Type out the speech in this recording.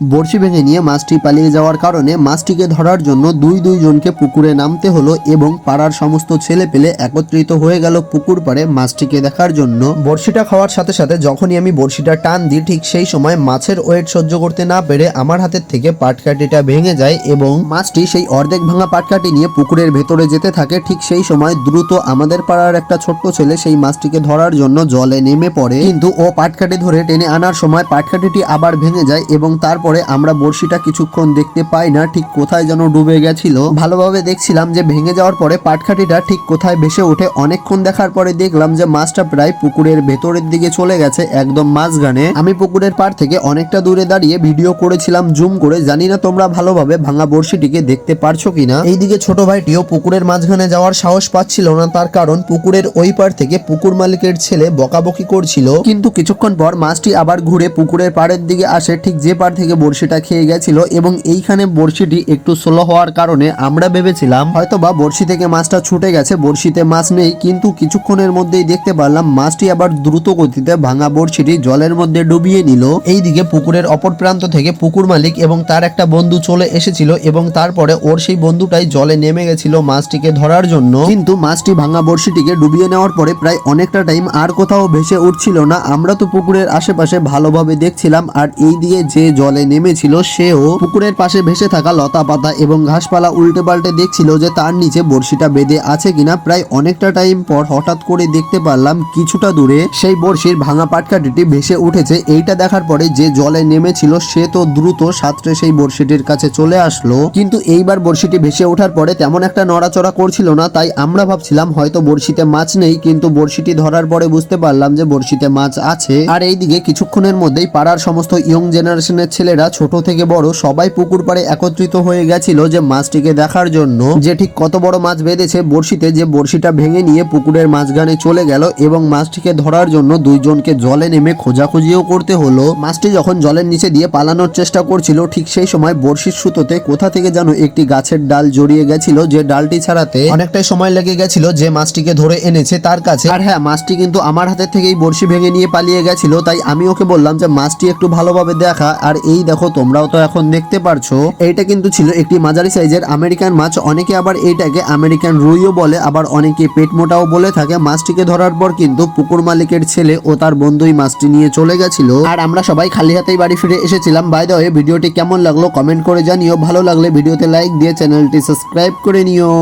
বড়শি ভেঙে নিয়ে মাছটি পালিয়ে যাওয়ার কারণে মাছটিকে ধরার জন্য দুই দুইজনকে পুকুরে নামতে হলো এবং পাড়ার সমস্ত ছেলে পেলে একত্রিত হয়ে গেল পুকুর পাড়ে মাছটিকে দেখার জন্য। বড়শিটা খাওয়ার সাথে সাথে যখনই আমি বড়শিটা টান দিই, ঠিক সেই সময় মাছের ওয়েট সহ্য করতে না পেরে আমার হাতের থেকে পাটকাঠিটা ভেঙে যায় এবং মাছটি সেই অর্ধেক ভাঙা পাটকাঠি নিয়ে পুকুরের ভেতরে যেতে থাকে। ঠিক সেই সময় দ্রুত আমাদের পাড়ার একটা ছোট্ট ছেলে সেই মাছটিকে ধরার জন্য জলে নেমে পড়ে। কিন্তু ও পাটকাঠি ধরে টেনে আনার সময় পাটকাঠিটি আবার ভেঙে যায় এবং তারপরে আমরা বড়শিটা কিছুক্ষণ দেখতে পাই না, ঠিক কোথায় যেন ডুবে গেছিল। ভালোভাবে দেখছিলাম যে ভেঙে যাওয়ার পরে পাটকাঠিটা ঠিক কোথায় ভেসে ওঠে। অনেকক্ষণ দেখার পরে দেখলাম যে মাছটা প্রায় পুকুরের ভেতরের দিকে চলে গেছে, একদম মাঝখানে। আমি পুকুরের পাড় থেকে অনেকটা দূরে দাঁড়িয়ে ভিডিও করেছিলাম, জুম করে। জানি না তোমরা ভালোভাবে ভাঙা বড়শিটিকে দেখতে পারছ কিনা। এইদিকে ছোট ভাইটিও পুকুরের মাঝখানে যাওয়ার সাহস পাচ্ছিল না, তার কারণ পুকুরের ওই পার থেকে পুকুর মালিকের ছেলে বকাবকি করছিল। কিন্তু কিছুক্ষণ পর মাছটি আবার ঘুরে পুকুরের পাড়ের দিকে আসে, ঠিক যে পার থেকে বড়শিটা খেয়ে গেছিল এবং এইখানে বড়শিটি একটু স্লো হওয়ার কারণে আমরা ভেবেছিলাম হয়তো বা বড়শি থেকে মাছটা ছুটে গেছে, বড়শিতে মাছ নেই, কিন্তু কিছুক্ষণের মধ্যেই দেখতে পারলাম মাছটি আবার দ্রুত গতিতে ভাঙা বড়শিটি জলের মধ্যে ডুবিয়ে নিল। এইদিকে পুকুরের অপর প্রান্ত থেকে পুকুর মালিক এবং তার একটা বন্ধু চলে এসেছিল এবং তারপরে ওর সেই বন্ধুটাই জলে নেমে গেছিল মাছটিকে ধরার জন্য। কিন্তু মাছটি ভাঙা বড়শিটিকে ডুবিয়ে নেওয়ার পরে প্রায় অনেকটা টাইম আর কোথাও ভেসে উঠছিল না। আমরা তো পুকুরের আশেপাশে ভালোভাবে দেখছিলাম আর এই দিয়ে যে জলে নেমেছিল, সেও পুকুরের পাশে ভেসে থাকা লতা পাতা এবং ঘাসপালা উল্টে পাল্টে দেখছিল যে তার নিচে বড়শিটা বেঁধে আছে কিনা। প্রায় অনেকটা টাইম পর হঠাৎ করে দেখতে পারলাম কিছুটা দূরে সেই বড়শির ভাঙা পাটকাঠিটি ভেসে উঠেছে। এইটা দেখার পরে যে জলে নেমেছিল, সে তো দ্রুত সাঁতরে সেই বড়শিটির কাছে চলে আসলো। কিন্তু এইবার বড়শিটি ভেসে ওঠার পরে তেমন একটা নড়াচড়া করছিল না, তাই আমরা ভাবছিলাম হয়তো বড়শিতে মাছ নেই, কিন্তু বড়শিটি ধরার পরে বুঝতে পারলাম যে বড়শিতে মাছ আছে। আর এইদিকে কিছুক্ষণের মধ্যেই পাড়ার সমস্ত ইয়ং জেনারেশনের ছেলেরা ছোট থেকে বড়, সবাই পুকুর পাড়ে একত্রিত হয়ে গেছিল যে মাছটিকে দেখার জন্য। যে ঠিক কত বড় মাছ বেঁধেছে বড়শিতে, যে বড়শিটা ভেঙে নিয়ে পুকুরের মাঝখানে চলে গেল এবং মাছটিকে ধরার জন্য দুইজনকে জলে নেমে খোঁজাখুঁজিও করতে হলো। মাছটি যখন জলের নিচে দিয়ে পালানোর চেষ্টা করছিল, ঠিক সেই সময় বড়শির সুতোতে কোথা থেকে যেন একটি গাছের ডাল জড়িয়ে গেছিল যে ডালটি ছাড়াতে অনেকটাই সময় লেগে গেছিল যে মাছটিকে ধরে এনেছে তার কাছে। আর হ্যাঁ মাছটি কিন্তু আমার হাতের থেকেই বড়শি ভেঙে নিয়ে পালিয়ে গেছিল, তাই আমি ওকে বললাম যে মাছটি একটু ভালোভাবে দেখা, আর এই দেখো, তোমরাও তো এখন দেখতে পারছ। এইটা কিন্তু ছিল একটি মাঝারি সাইজের আমেরিকান মাছ। অনেকে আবার এইটাকে আমেরিকান রুইও বলে, আবার অনেকে পেট মোটাও বলে থাকে। মাছটিকে ধরার পর কিন্তু পুকুর মালিকের ছেলে ও তার বন্ধুই মাছটি নিয়ে চলে গেছিল। আর আমরা সবাই খালি হাতেই বাড়ি ফিরে এসেছিলাম। বাই দ্য ভিডিওটি কেমন লাগল কমেন্ট করে জানিও। ভালো লাগলে ভিডিওতে লাইক দিয়ে চ্যানেলটি সাবস্ক্রাইব করে নিও।